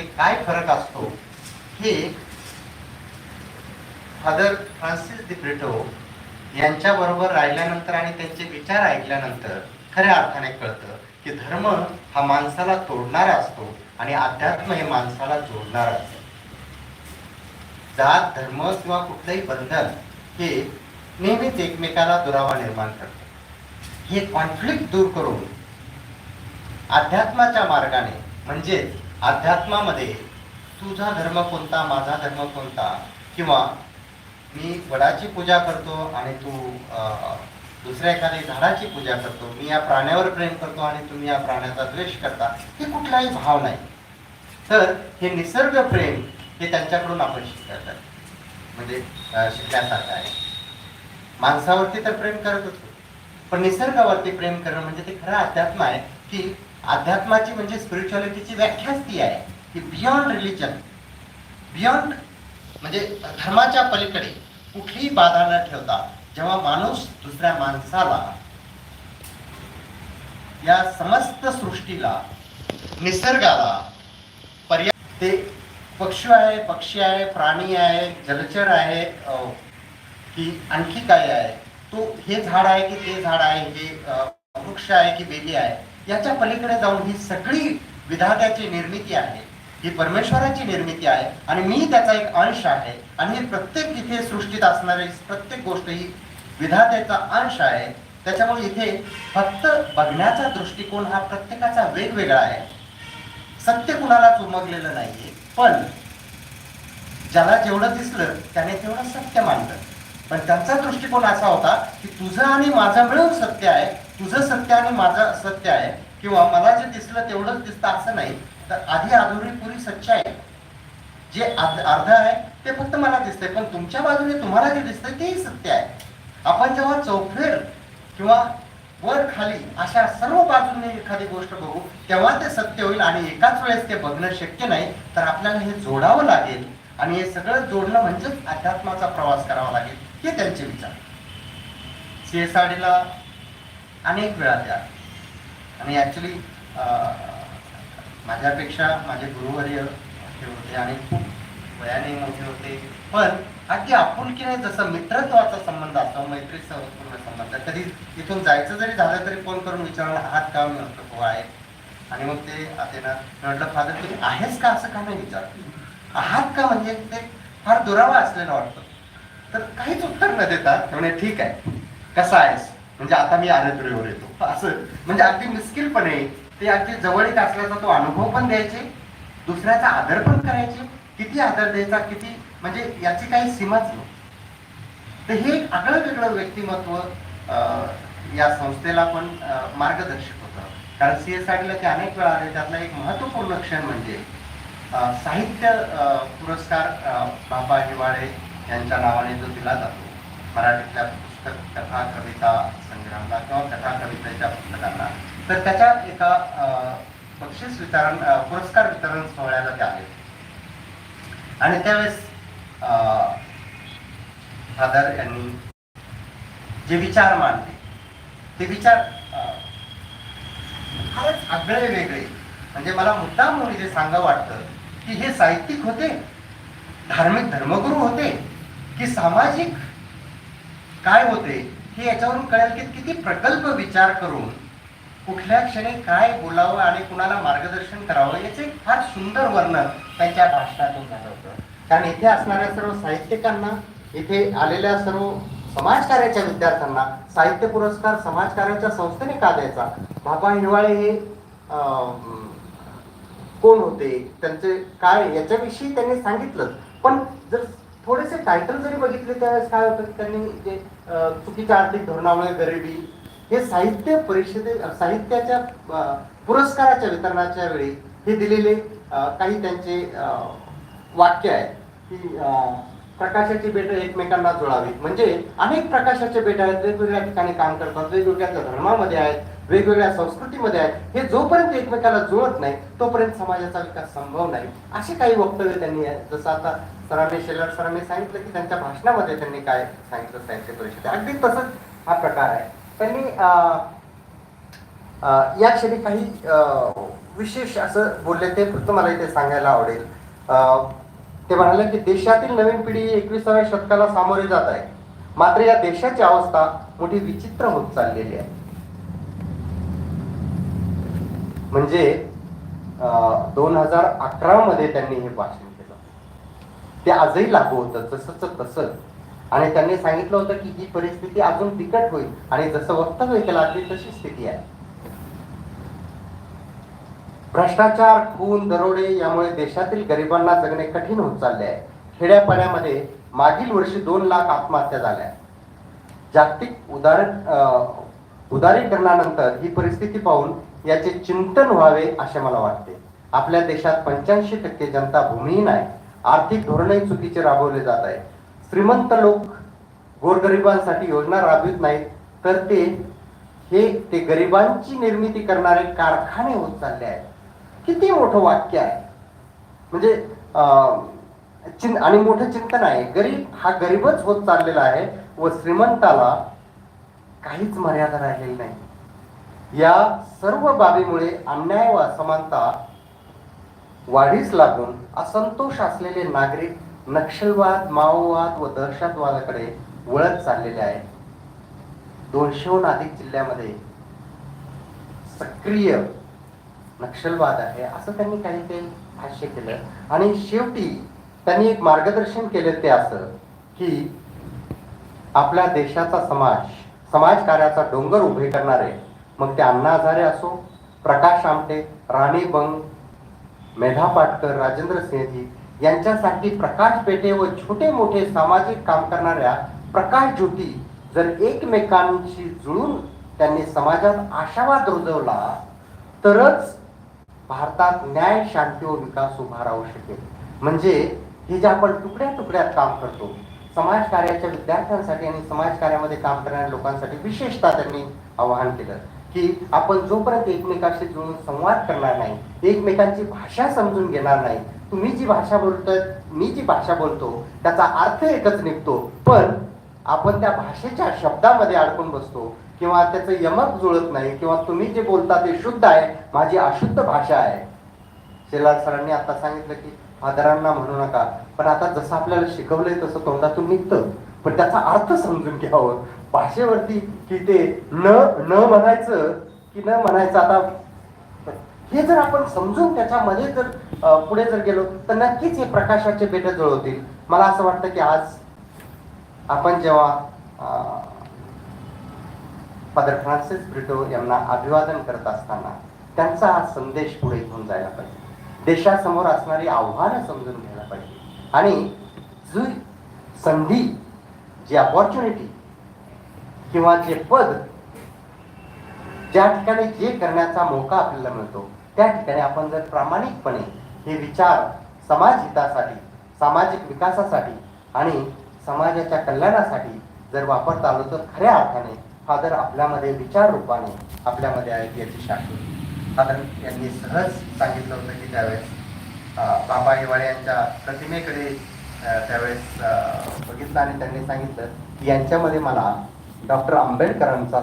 मध्ये काय फरक असतो? हे फादर फ्रान्सिस दि ब्रिटो यांच्या बरोबर राहिल्यानंतर आणि त्यांचे विचार ऐकल्यानंतर खऱ्या अर्थाने कळतं की धर्म हा माणसाला तोडणारा असतो आणि अध्यात्म हे माणसाला जोडणारा असतो. जात धर्म किंवा कुठलंही बंधन हे नेहमीच एकमेकाला दुरावा निर्माण करतं. हे कॉन्फ्लिक्ट दूर करून अध्यात्माच्या मार्गाने म्हणजेच अध्यात्मामध्ये तुझा धर्म कोणता माझा धर्म कोणता? किंवा मी वडाची पूजा करतो आणि तू दुसऱ्या एखाद्या झाडाची पूजा करतो. मी या प्राण्यावर प्रेम करतो आणि तुम्ही या प्राण्याचा द्वेष करता. हे कुठलाही भाव नाही. तर हे निसर्ग प्रेम हे त्यांच्याकडून आपण शिकतात आहे. म्हणजे शिकण्यासारखं आहे. माणसावरती तर प्रेम करत होतो पण निसर्गावरती प्रेम करणं म्हणजे ते खरं अध्यात्म आहे की अध्यात्माची म्हणजे स्पिरिच्युअलिटीची व्याख्याच ती आहे. की बियॉन्ड रिलिजन बियॉन्ड म्हणजे धर्माच्या पलीकडे कुठलीही बाधा न ठेवता जेव्हा माणूस दुसऱ्या माणसाला या समस्त सृष्टीला निसर्गाला पर्याय ते पक्षी आहे पक्षी आहे प्राणी आहे जलचर आहे की आणखी काय आहे. तो हे झाड आहे की ते झाड आहे हे वृक्ष आहे की बेली आहे. याच्या पलीकडे जाऊन ही सगळी विधात्याची निर्मिती आहे ही परमेश्वराची निर्मिती आहे आणि मी त्याचा एक अंश आहे आणि हे प्रत्येक इथे सृष्टीत असणारी प्रत्येक गोष्ट ही विधात्याचा अंश आहे. त्याच्यामुळे इथे फक्त बघण्याचा दृष्टिकोन हा प्रत्येकाचा वेगवेगळा आहे. सत्य कुणाला चुमगलेलं नाहीये पण ज्याला जेवढं दिसलं त्याने तेवढं सत्य मानलं पण त्यांचा दृष्टिकोन असा होता की तुझं आणि माझं मिळून सत्य आहे तुझं सत्य आणि माझं सत्य आहे किंवा मला जे दिसलं तेवढंच दिसतं असं नाही तर आधी अधुरी पुरी सच्च आहे. जे अर्ध अर्ध आहे ते फक्त मला दिसतंय पण तुमच्या बाजूने तुम्हाला जे दिसतंय तेही सत्य आहे. आपण जेव्हा चौफेर किंवा वर खाली अशा सर्व बाजूने एखादी गोष्ट बघू तेव्हा ते सत्य होईल आणि एकाच वेळेस ते बघणं शक्य नाही तर आपल्याला हे जोडावं लागेल आणि हे सगळं जोडणं म्हणजेच अध्यात्माचा प्रवास करावा लागेल हे त्यांचे विचार. सीएसआरडीला अनेक वेळा त्या. आणि ॲक्च्युली माझ्यापेक्षा माझे गुरुवर्य हे होते आणि खूप वयाने मोठे होते. पण अगदी आपुलकीने जसं मित्रत्वाचा संबंध असतो मैत्रीचा पूर्ण संबंध कधी इथून जायचं जरी झालं तरी फोन करून विचारलं हात का म्हणतो हो आहे. आणि मग ते आते म्हटलं फादर तुम्ही आहेस का? असं का नाही विचार आहात का? म्हणजे ते फार दुरावा असलेलं वाटतं. तर काहीच उत्तर न देता ते ठीक आहे. कसा आहेस? म्हणजे आता मी आनंदपुरीवर येतो. असं. म्हणजे अगदी मिस्किलपणे ते अगदी जवळीक असल्याचा तो अनुभव पण द्यायचे. दुसऱ्याचा आदर पण करायचे. किती आदर द्यायचा किती म्हणजे याची काही सीमाच नव्हती तर हे एक आगळं वेगळं व्यक्तिमत्व अं, या संस्थेला पण मार्गदर्शक होतं. कारण सी एस आयला ते अनेक वेळा आले. त्यातला एक महत्त्वपूर्ण क्षण म्हणजे साहित्य अं, पुरस्कार बाबा हिवाळे यांच्या नावाने जो दिला जातो मराठीतल्या कथा कविता संग्रहाला किंवा कथा कवितेच्या पुस्तकांना तर त्याच्या एका बक्षीस वितरण पुरस्कार वितरण सोहळ्याला ते आले. आणि त्यावेळेस फादर यांनी जे विचार मांडले ते विचार फारच आगळे वेगळे म्हणजे मला मुद्दाम म्हणून जे सांगा वाटतं की हे साहित्यिक होते धार्मिक धर्मगुरू होते की सामाजिक काय होते हे याच्यावरून कळेल की किती प्रकल्प विचार करून कुठल्या क्षणी काय बोलावं आणि कुणाला मार्गदर्शन करावं याचे एक फार सुंदर वर्णन त्यांच्या भाषणातून झालं होतं. कारण इथे असणाऱ्या सर्व साहित्यिकांना इथे आलेल्या सर्व समाजकार्याच्या विद्यार्थ्यांना साहित्य पुरस्कार समाजकार्याच्या संस्थेने का द्यायचा? बाबा हिवाळे हे कोण होते? त्यांचे काय? याच्याविषयी त्यांनी सांगितलं. पण जर थोडेसे टायटल जरी बघितले त्यावेळेस काय होतं की त्यांनी जे चुकीच्या आर्थिक धोरणामुळे गरिबी हे साहित्य परिषदे साहित्याच्या पुरस्काराच्या वितरणाच्या वेळी हे दिलेले काही त्यांचे वाक्य आहे की प्रकाशाची बेट एकमेकांना जुळावी म्हणजे अनेक प्रकाशाचे बेट आहेत वेगवेगळ्या ठिकाणी काम करतात वेगवेगळ्या धर्मामध्ये आहेत. वेगवेगळ्या संस्कृतीमध्ये आहेत. हे जोपर्यंत एकमेकाला जुळत नाही तोपर्यंत समाजाचा विकास संभव नाही. असे काही वक्तव्य त्यांनी जसं आता सरांनी शेलर सरांनी सांगितलं की त्यांच्या भाषणामध्ये त्यांनी काय सांगितलं साहित्य परिषद. अगदी तसंच हा प्रकार आहे. त्यांनी या क्षणी काही विशेष असं बोलले ते फक्त मला इथे सांगायला आवडेल. ते म्हणाले की देशातील नवीन पिढी एकविसाव्या शतकाला सामोरे जात आहे. मात्र या देशाची अवस्था मोठी विचित्र होत चाललेली आहे. म्हणजे दोन हजार अकरा मध्ये त्यांनी हे भाषण केलं. ते आजही लागू होतं तसंच तसं. आणि त्यांनी सांगितलं होतं की ही परिस्थिती अजून बिकट होईल आणि जसं वक्तव्य केलं आपली तशी स्थिती आहे. भ्रष्टाचार खून दरोडे यामुळे देशातील गरिबांना जगणे कठीण होत चालले आहे. खेड्यापाड्यामध्ये मागील वर्षी दोन लाख आत्महत्या झाल्या. जागतिक उदाहरण उदारीकरणानंतर ही परिस्थिती पाहून याचे चिंतन व्हावे असे मला वाटते. आपल्या देशात पंच्याऐंशी टक्के जनता भूमिहीन आहे. आर्थिक धोरणही चुकीचे राबवले जात आहे श्रीमंत लोक गोरगरिबांसाठी योजना राबवित नाहीत तर ते हे ते गरिबांची निर्मिती करणारे कारखाने होत चालले आहेत. किती मोठं वाक्य आहे. म्हणजे अं, चिं आणि मोठं चिंतन आहे. गरीब हा गरीबच होत चाललेला आहे व श्रीमंताला काहीच मर्यादा राहिलेली नाही. या सर्व बाबीमुळे अन्याय व असमानता वाढीस लागून असंतोष असलेले नागरिक नक्षलवाद माओवाद व दहशतवादाकडे वळत चाललेले आहेत. दोनशेहून अधिक जिल्ह्यामध्ये सक्रिय नक्षलवाद आहे असं त्यांनी काही काही भाष्य केलं. आणि शेवटी त्यांनी एक मार्गदर्शन केलं ते असं की आपल्या देशाचा समाज समाजकार्याचा डोंगर उभे करणारे मग ते अण्णा हजारे असो प्रकाश आमटे राणी बंग मेधा पाटकर राजेंद्र सिंहजी यांच्यासाठी प्रकाश पेटे व छोटे मोठे सामाजिक काम करणाऱ्या प्रकाश ज्योती जर एकमेकांशी जुळून त्यांनी समाजात आशावाद रुजवला तरच भारतात न्याय शांती व विकास उभा राहू शकेल. म्हणजे हे जे आपण तुकड्या तुकड्यात काम करतो समाजकार्याच्या विद्यार्थ्यांसाठी आणि समाजकार्यामध्ये काम करणाऱ्या लोकांसाठी विशेषतः त्यांनी आवाहन केलं की आपण जोपर्यंत एकमेकाशी जुळून संवाद करणार नाही एकमेकांची भाषा समजून घेणार नाही तुम्ही जी भाषा बोलतोय मी जी भाषा बोलतो त्याचा अर्थ एकच निघतो. पण आपण त्या भाषेच्या शब्दामध्ये अडकून बसतो किंवा त्याचं यमक जुळत नाही किंवा तुम्ही जे बोलता ते शुद्ध आहे माझी अशुद्ध भाषा आहे. शेलार सरांनी आता सांगितलं की आदरांना म्हणू नका. पण आता जसं आपल्याला शिकवलंय तसं तोंडातून निघतं. पण त्याचा अर्थ समजून घ्यावं. भाषेवरती की ते न न म्हणायचं की न म्हणायचं आता हे जर आपण समजून त्याच्यामध्ये जर पुढे जर गेलो तर नक्कीच हे प्रकाशाचे बेट जुळवतील. मला असं वाटतं की आज आपण जेव्हा फादर फ्रान्सिस ब्रिटो यांना अभिवादन करत असताना त्यांचा हा संदेश पुढे घेऊन जायला पाहिजे. देशासमोर असणारी आव्हानं समजून घ्यायला पाहिजे. आणि जी संधी जी अपॉर्च्युनिटी किंवा जे पद ज्या ठिकाणी जे करण्याचा मौका आपल्याला मिळतो त्या ठिकाणी आपण जर प्रामाणिकपणे हे विचार समाज हितासाठी सामाजिक विकासासाठी आणि समाजाच्या कल्याणासाठी जर वापरता आलो तर खऱ्या अर्थाने फादर आपल्यामध्ये विचार रूपाने आपल्यामध्ये आहेत याची शाखा साधारण यांनी सहज सांगितलं होतं की त्यावेळेस बाबा हिवाळे यांच्या प्रतिमेकडे त्यावेळेस बघितलं आणि त्यांनी सांगितलं की यांच्यामध्ये मला डॉक्टर आंबेडकरांचा